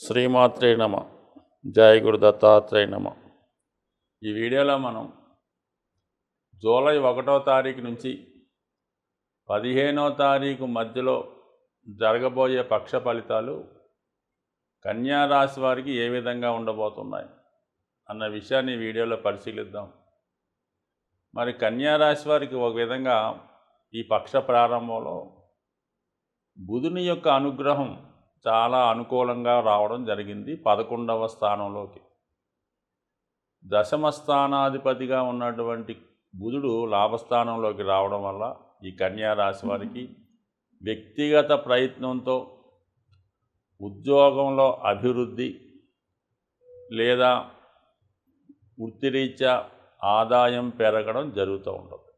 శ్రీమాత్రే నమ. జయ గురు దత్తాత్రేయ నమ. ఈ వీడియోలో మనం జూలై ఒకటో తారీఖు నుంచి పదిహేనో తారీఖు మధ్యలో జరగబోయే పక్ష ఫలితాలు కన్యా రాశి వారికి ఏ విధంగా ఉండబోతున్నాయి అన్న విషయాన్ని వీడియోలో పరిశీలిద్దాం. మరి కన్యా రాశి వారికి ఒక విధంగా ఈ పక్ష ప్రారంభంలో బుధుని యొక్క అనుగ్రహం చాలా అనుకూలంగా రావడం జరిగింది పదకొండవ స్థానంలోకి. దశమ స్థానాధిపతిగా ఉన్నటువంటి బుధుడు లాభస్థానంలోకి రావడం వల్ల ఈ కన్యా రాశి వారికి వ్యక్తిగత ప్రయత్నంతో ఉద్యోగంలో అభివృద్ధి లేదా వృత్తిరీత్యా ఆదాయం పెరగడం జరుగుతూ ఉంటుంది.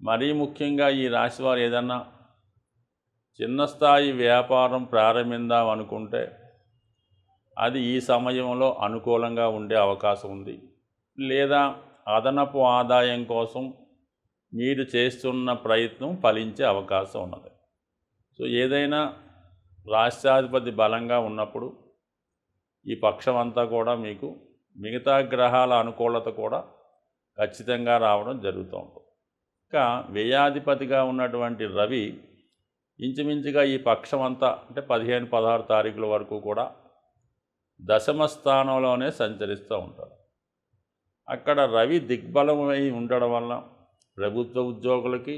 మరీ ముఖ్యంగా ఈ రాశివారు ఏదన్నా చిన్న స్థాయి వ్యాపారం ప్రారంభిద్దాం అనుకుంటే అది ఈ సమయంలో అనుకూలంగా ఉండే అవకాశం ఉంది. లేదా అదనపు ఆదాయం కోసం మీరు చేస్తున్న ప్రయత్నం ఫలించే అవకాశం ఉన్నది. సో ఏదైనా రాష్ట్రాధిపతి బలంగా ఉన్నప్పుడు ఈ పక్షం అంతా కూడా మీకు మిగతా గ్రహాల అనుకూలత కూడా ఖచ్చితంగా రావడం జరుగుతూ ఉంటుంది. ఇంకా వ్యయాధిపతిగా ఉన్నటువంటి రవి ఇంచుమించుగా ఈ పక్షం అంతా అంటే పదిహేను పదహారు తారీఖుల వరకు కూడా దశమ స్థానంలోనే సంచరిస్తూ ఉంటాడు అక్కడ రవి దిగ్బలమై ఉండడం వల్ల ప్రభుత్వ ఉద్యోగులకి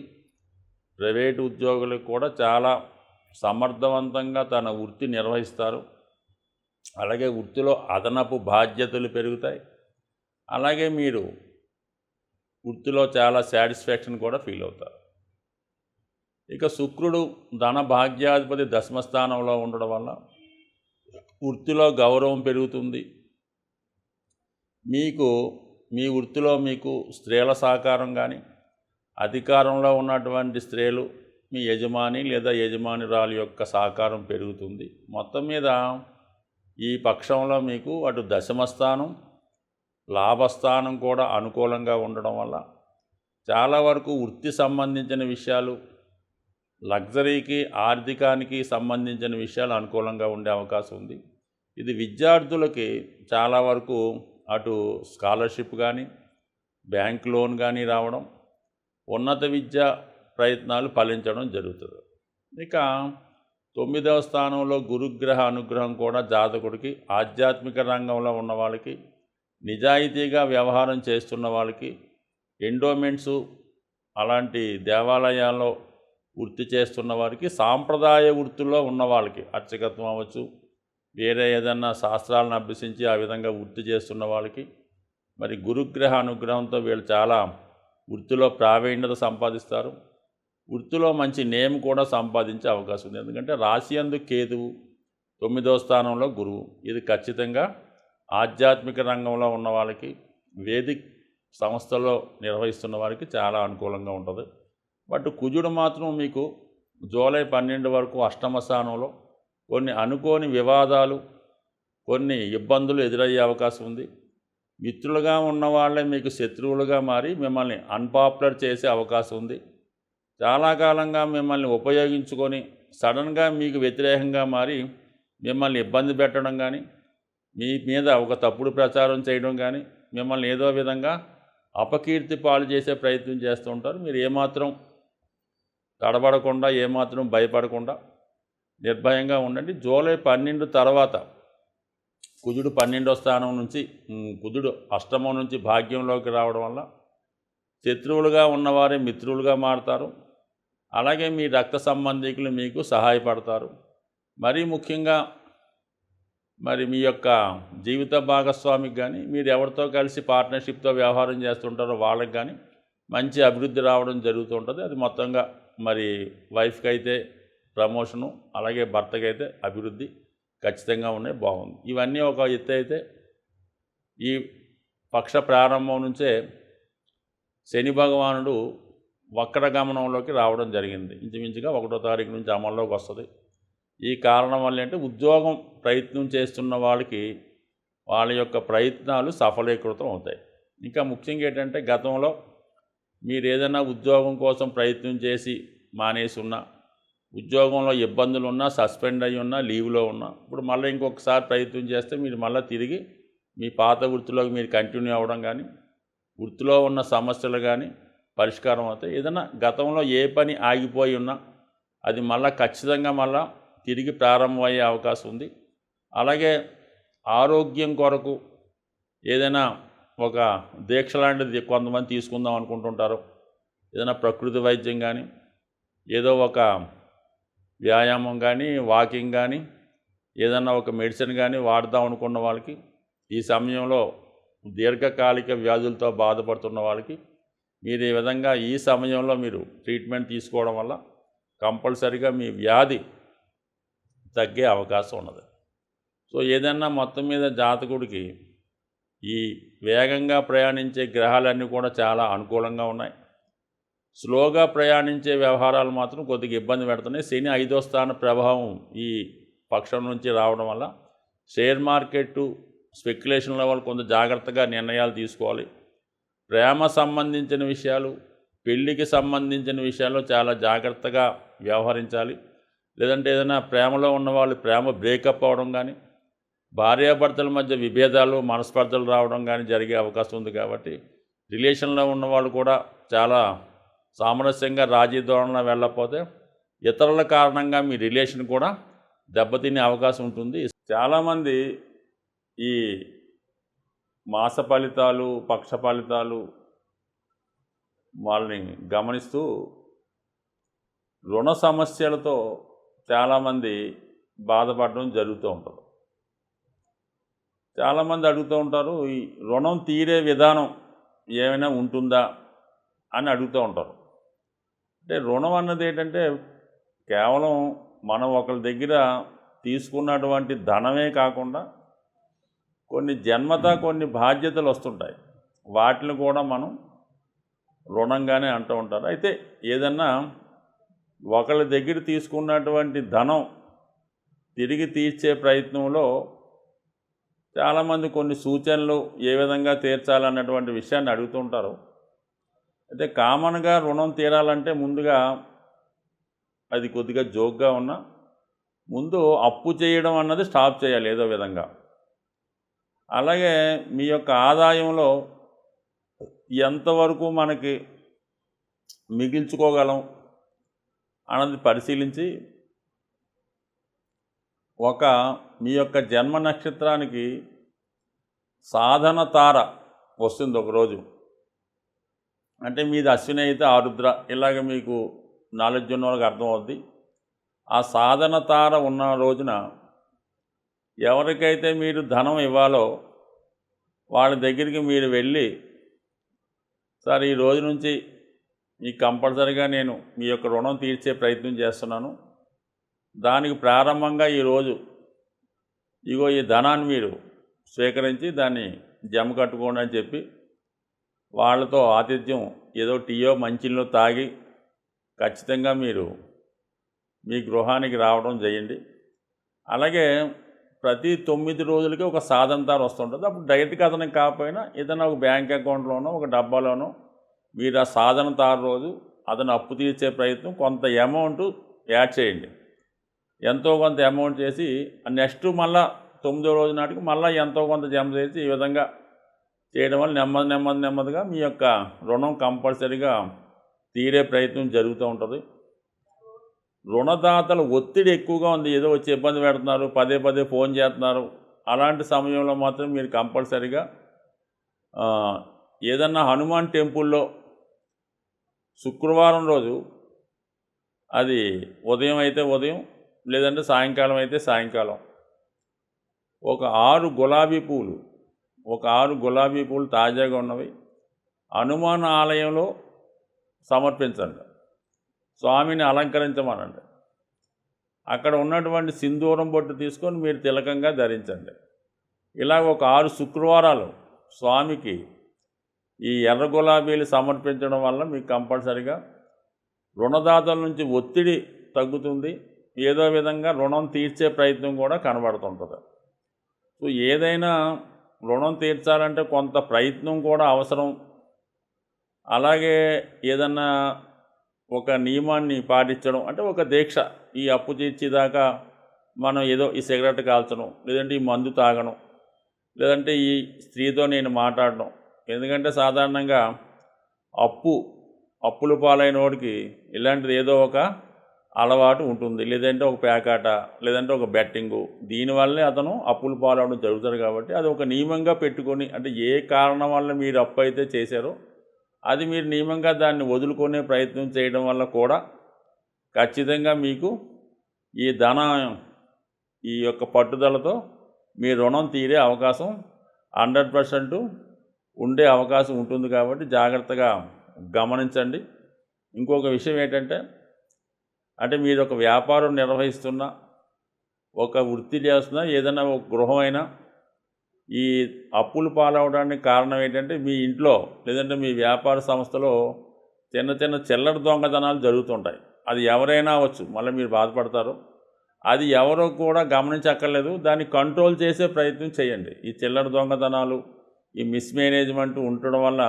ప్రైవేటు ఉద్యోగులకు కూడా చాలా సమర్థవంతంగా తన వృత్తి నిర్వహిస్తారు. అలాగే వృత్తిలో అదనపు బాధ్యతలు పెరుగుతాయి. అలాగే మీరు వృత్తిలో చాలా సాటిస్ఫాక్షన్ కూడా ఫీల్ అవుతారు. ఇక శుక్రుడు ధన భాగ్యాధిపతి దశమస్థానంలో ఉండడం వల్ల వృత్తిలో గౌరవం పెరుగుతుంది. మీకు మీ వృత్తిలో మీకు స్త్రీల సహకారం కానీ అధికారంలో ఉన్నటువంటి స్త్రీలు మీ యజమాని లేదా యజమానురాలు యొక్క సహకారం పెరుగుతుంది. మొత్తం మీద ఈ పక్షంలో మీకు అటు దశమస్థానం లాభస్థానం కూడా అనుకూలంగా ఉండడం వల్ల చాలా వరకు వృత్తి సంబంధించిన విషయాలు లగ్జరీకి ఆర్థికానికి సంబంధించిన విషయాలు అనుకూలంగా ఉండే అవకాశం ఉంది. ఇది విద్యార్థులకి చాలా వరకు అటు స్కాలర్షిప్ కానీ బ్యాంక్ లోన్ కానీ రావడం ఉన్నత విద్య ప్రయత్నాలు ఫలించడం జరుగుతుంది. ఇక తొమ్మిదవ స్థానంలో గురుగ్రహ అనుగ్రహం కూడా జాతకుడికి ఆధ్యాత్మిక రంగంలో ఉన్న వాళ్ళకి నిజాయితీగా వ్యవహారం చేస్తున్న వాళ్ళకి ఎండోమెంట్సు అలాంటి దేవాలయాల్లో వృత్తి చేస్తున్న వారికి సాంప్రదాయ వృత్తుల్లో ఉన్న వాళ్ళకి అర్చకత్వం అవ్వచ్చు వేరే ఏదన్నా శాస్త్రాలను అభ్యసించి ఆ విధంగా వృత్తి చేస్తున్న వాళ్ళకి మరి గురుగ్రహ అనుగ్రహంతో వీళ్ళు చాలా వృత్తిలో ప్రావీణ్యత సంపాదిస్తారు. వృత్తిలో మంచి నేమ్ కూడా సంపాదించే అవకాశం ఉంది. ఎందుకంటే రాశి అందు కేతువు తొమ్మిదో స్థానంలో గురువు. ఇది ఖచ్చితంగా ఆధ్యాత్మిక రంగంలో ఉన్న వాళ్ళకి వేదిక్ సంస్థలో నిర్వహిస్తున్న వారికి చాలా అనుకూలంగా ఉంటుంది. బట్ కుజుడు మాత్రం మీకు జూలై పన్నెండు వరకు అష్టమ స్థానంలో కొన్ని అనుకోని వివాదాలు కొన్ని ఇబ్బందులు ఎదురయ్యే అవకాశం ఉంది. మిత్రులుగా ఉన్న వాళ్ళే మీకు శత్రువులుగా మారి మిమ్మల్ని అన్పాపులర్ చేసే అవకాశం ఉంది. చాలా కాలంగా మిమ్మల్ని ఉపయోగించుకొని సడన్గా మీకు వ్యతిరేకంగా మారి మిమ్మల్ని ఇబ్బంది పెట్టడం కానీ మీ మీద ఒక తప్పుడు ప్రచారం చేయడం కానీ మిమ్మల్ని ఏదో విధంగా అపకీర్తి పాలు చేసే ప్రయత్నం చేస్తూ ఉంటారు. మీరు ఏమాత్రం తడబడకుండా ఏమాత్రం భయపడకుండా నిర్భయంగా ఉండండి. జూలై పన్నెండు తర్వాత కుజుడు పన్నెండో స్థానం నుంచి కుజుడు అష్టమం నుంచి భాగ్యంలోకి రావడం వల్ల శత్రువులుగా ఉన్నవారే మిత్రులుగా మారుతారు. అలాగే మీ రక్త సంబంధికులు మీకు సహాయపడతారు. మరీ ముఖ్యంగా మరి మీ యొక్క జీవిత భాగస్వామికి కానీ మీరు ఎవరితో కలిసి పార్ట్నర్షిప్తో వ్యవహారం చేస్తుంటారో వాళ్ళకి కానీ మంచి అభివృద్ధి రావడం జరుగుతూ ఉంటుంది. అది మొత్తంగా మరి వైఫ్కి అయితే ప్రమోషను అలాగే భర్తకి అయితే అభివృద్ధి ఖచ్చితంగా ఉన్నాయి బాగుంది. ఇవన్నీ ఒక ఎత్తు అయితే ఈ పక్ష ప్రారంభం నుంచే శని భగవానుడు వక్ర గమనంలోకి రావడం జరిగింది. ఇంచుమించుగా ఒకటో తారీఖు నుంచి అమల్లోకి వస్తుంది. ఈ కారణం వల్ల అంటే ఉద్యోగం ప్రయత్నం చేస్తున్న వాళ్ళకి వాళ్ళ యొక్క ప్రయత్నాలు సఫలీకృతం అవుతాయి. ఇంకా ముఖ్యంగా ఏంటంటే గతంలో మీరు ఏదైనా ఉద్యోగం కోసం ప్రయత్నం చేసి మానేసి ఉన్నా ఉద్యోగంలో ఇబ్బందులు ఉన్నా సస్పెండ్ అయి ఉన్నా లీవ్లో ఉన్నా ఇప్పుడు మళ్ళీ ఇంకొకసారి ప్రయత్నం చేస్తే మీరు మళ్ళీ తిరిగి మీ పాత వృత్తిలోకి మీరు కంటిన్యూ అవ్వడం కానీ వృత్తిలో ఉన్న సమస్యలు కానీ పరిష్కారం అవుతాయి. ఏదైనా గతంలో ఏ పని ఆగిపోయి ఉన్నా అది మళ్ళీ ఖచ్చితంగా మళ్ళా తిరిగి ప్రారంభమయ్యే అవకాశం ఉంది. అలాగే ఆరోగ్యం కొరకు ఏదైనా ఒక దీక్ష లాంటిది కొంతమంది తీసుకుందాం అనుకుంటుంటారు. ఏదైనా ప్రకృతి వైద్యం కానీ ఏదో ఒక వ్యాయామం కానీ వాకింగ్ కానీ ఏదన్నా ఒక మెడిసిన్ కానీ వాడదాం అనుకున్న వాళ్ళకి ఈ సమయంలో దీర్ఘకాలిక వ్యాధులతో బాధపడుతున్న వాళ్ళకి మీరు ఈ విధంగా ఈ సమయంలో మీరు ట్రీట్మెంట్ తీసుకోవడం వల్ల కంపల్సరిగా మీ వ్యాధి తగ్గే అవకాశం ఉన్నది. సో ఏదన్నా మొత్తం మీద జాతకుడికి ఈ వేగంగా ప్రయాణించే గ్రహాలన్నీ కూడా చాలా అనుకూలంగా ఉన్నాయి. స్లోగా ప్రయాణించే వ్యవహారాలు మాత్రం కొద్దిగా ఇబ్బంది పెడుతున్నాయి. శని ఐదో స్థాన ప్రభావం ఈ పక్షం నుంచి రావడం వల్ల షేర్ మార్కెట్ స్పెక్యులేషన్ల వల్ల కొంత జాగ్రత్తగా నిర్ణయాలు తీసుకోవాలి. ప్రేమ సంబంధించిన విషయాలు పెళ్ళికి సంబంధించిన విషయాల్లో చాలా జాగ్రత్తగా వ్యవహరించాలి. లేదంటే ఏదైనా ప్రేమలో ఉన్న వాళ్ళు ప్రేమ బ్రేకప్ అవ్వడం కానీ భార్యాభర్తల మధ్య విభేదాలు మనస్పర్ధలు రావడం కానీ జరిగే అవకాశం ఉంది కాబట్టి రిలేషన్లో ఉన్నవాళ్ళు కూడా చాలా సామరస్యంగా రాజీ ధోరణిలో వెళ్ళకపోతే ఇతరుల కారణంగా మీ రిలేషన్ కూడా దెబ్బతినే అవకాశం ఉంటుంది. చాలామంది ఈ మాస ఫలితాలు పక్ష ఫలితాలు వాళ్ళని గమనిస్తూ రుణ సమస్యలతో చాలామంది బాధపడడం జరుగుతూ ఉంటుంది. చాలామంది అడుగుతూ ఉంటారు ఈ రుణం తీరే విధానం ఏమైనా ఉంటుందా? అని అడుగుతూ ఉంటారు. అంటే రుణం అన్నది ఏంటంటే కేవలం మనం ఒకరి దగ్గర తీసుకున్నటువంటి ధనమే కాకుండా కొన్ని జన్మత కొన్ని బాధ్యతలు వస్తుంటాయి. వాటిని కూడా మనం రుణంగానే అంటూ ఉంటారు. అయితే ఏదన్నా ఒకళ్ళ దగ్గర తీసుకున్నటువంటి ధనం తిరిగి తీర్చే ప్రయత్నంలో చాలామంది కొన్ని సూచనలు ఏ విధంగా తీర్చాలన్నటువంటి విషయాన్ని అడుగుతుంటారు. అయితే కామన్గా రుణం తీరాలంటే ముందుగా అది కొద్దిగా జోక్గా ఉన్నా ముందు అప్పు చేయడం అన్నది స్టాప్ చేయాలి ఏదో విధంగా. అలాగే మీ యొక్క ఆదాయంలో ఎంతవరకు మనకి మిగిల్చుకోగలం అన్నది పరిశీలించి ఒక మీ యొక్క జన్మ నక్షత్రానికి సాధన తార వస్తుంది ఒకరోజు అంటే మీది అశ్విని అయితే ఆరుద్ర ఇలాగ మీకు నాలెడ్జ్ ఉన్న వాళ్ళకి అర్థమవుద్ది. ఆ సాధన తార ఉన్న రోజున ఎవరికైతే మీరు ధనం ఇవ్వాలో వాళ్ళ దగ్గరికి మీరు వెళ్ళి సార్ ఈ రోజు నుంచి మీకు కంపల్సరిగా నేను మీ యొక్క రుణం తీర్చే ప్రయత్నం చేస్తున్నాను. దానికి ప్రారంభంగా ఈరోజు ఇగో ఈ ధనాన్ని మీరు స్వీకరించి దాన్ని జమ కట్టుకోండి అని చెప్పి వాళ్ళతో ఆతిథ్యం ఏదో టీయో మంచిలో తాగి ఖచ్చితంగా మీరు మీ గృహానికి రావడం చేయండి. అలాగే ప్రతి తొమ్మిది రోజులకి ఒక సాధంతారు వస్తుంటుంది. అప్పుడు డైరెక్ట్గా అతనికి కాకపోయినా ఏదైనా ఒక బ్యాంక్ అకౌంట్లోనో ఒక డబ్బాలోనో మీరు ఆ సాధన తారు రోజు అతను అప్పు తీర్చే ప్రయత్నం కొంత అమౌంట్ యాడ్ చేయండి. ఎంతో కొంత అమౌంట్ చేసి నెక్స్ట్ మళ్ళా తొమ్మిదో రోజు నాటికి మళ్ళీ ఎంతో కొంత జమ చేసి ఈ విధంగా చేయడం వల్ల నెమ్మది నెమ్మది నెమ్మదిగా మీ యొక్క రుణం కంపల్సరీగా తీరే ప్రయత్నం జరుగుతూ ఉంటుంది. రుణదాతల ఒత్తిడి ఎక్కువగా ఉంది. ఏదో వచ్చి ఇబ్బంది పెడుతున్నారు పదే పదే ఫోన్ చేస్తున్నారు. అలాంటి సమయంలో మాత్రం మీరు కంపల్సరీగా ఏదన్నా హనుమాన్ టెంపుల్లో శుక్రవారం రోజు అది ఉదయం అయితే ఉదయం లేదంటే సాయంకాలం అయితే సాయంకాలం. ఒక ఆరు గులాబీ పూలు ఒక ఆరు గులాబీ పూలు తాజాగా ఉన్నవి హనుమాన్ ఆలయంలో సమర్పించండి. స్వామిని అలంకరించమనండి. అక్కడ ఉన్నటువంటి సింధూరం బొట్టు తీసుకొని మీరు తిలకంగా ధరించండి. ఇలా ఒక ఆరు శుక్రవారాలు స్వామికి ఈ ఎర్ర గులాబీలు సమర్పించడం వల్ల మీకు కంపల్సరిగా రుణదాతల నుంచి ఒత్తిడి తగ్గుతుంది. ఏదో విధంగా రుణం తీర్చే ప్రయత్నం కూడా కనబడుతుంటుంది. సో ఏదైనా రుణం తీర్చాలంటే కొంత ప్రయత్నం కూడా అవసరం. అలాగే ఏదన్నా ఒక నియమాన్ని పాటించడం అంటే ఒక దీక్ష ఈ అప్పు తీర్చేదాకా మనం ఏదో ఈ సిగరెట్ కాల్చడం లేదంటే ఈ మందు తాగడం లేదంటే ఈ స్త్రీతో నేను మాట్లాడడం. ఎందుకంటే సాధారణంగా అప్పు అప్పుల పాలైన వాడికి ఇలాంటిది ఏదో ఒక అలవాటు ఉంటుంది. లేదంటే ఒక పేకాట లేదంటే ఒక బెట్టింగు. దీనివల్లే అతను అప్పుల పాలవడం జరుగుతారు కాబట్టి అది ఒక నియమంగా పెట్టుకొని అంటే ఏ కారణం వల్ల మీరు అప్పు అయితే చేశారో అది మీరు నియమంగా దాన్ని వదులుకునే ప్రయత్నం చేయడం వల్ల కూడా ఖచ్చితంగా మీకు ఈ ధన ఈ యొక్క పట్టుదలతో మీ రుణం తీరే అవకాశం హండ్రెడ్ పర్సెంట్ ఉండే అవకాశం ఉంటుంది కాబట్టి జాగ్రత్తగా గమనించండి. ఇంకొక విషయం ఏంటంటే అంటే మీరు ఒక వ్యాపారం నిర్వహిస్తున్న ఒక వృత్తి చేస్తున్నా ఏదైనా ఒక గృహమైనా ఈ అప్పులు పాలవడానికి కారణం ఏంటంటే మీ ఇంట్లో లేదంటే మీ వ్యాపార సంస్థలో చిన్న చిన్న చిల్లర దొంగతనాలు జరుగుతుంటాయి. అది ఎవరైనా అవ్వచ్చు మళ్ళీ మీరు బాధపడతారు. అది ఎవరో కూడా గమనించక్కర్లేదు. దాన్ని కంట్రోల్ చేసే ప్రయత్నం చేయండి. ఈ చిల్లర దొంగతనాలు ఈ మిస్మేనేజ్మెంట్ ఉండడం వల్ల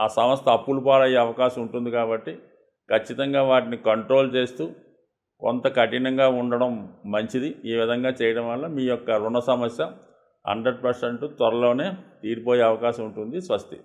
ఆ సంస్థ అప్పులు పాలయ్యే అవకాశం ఉంటుంది కాబట్టి ఖచ్చితంగా వాటిని కంట్రోల్ చేస్తూ కొంత కఠినంగా ఉండడం మంచిది. ఈ విధంగా చేయడం వల్ల మీ యొక్క రుణ సమస్య హండ్రెడ్ పర్సెంట్ త్వరలోనే తీరిపోయే అవకాశం ఉంటుంది. స్వస్తి.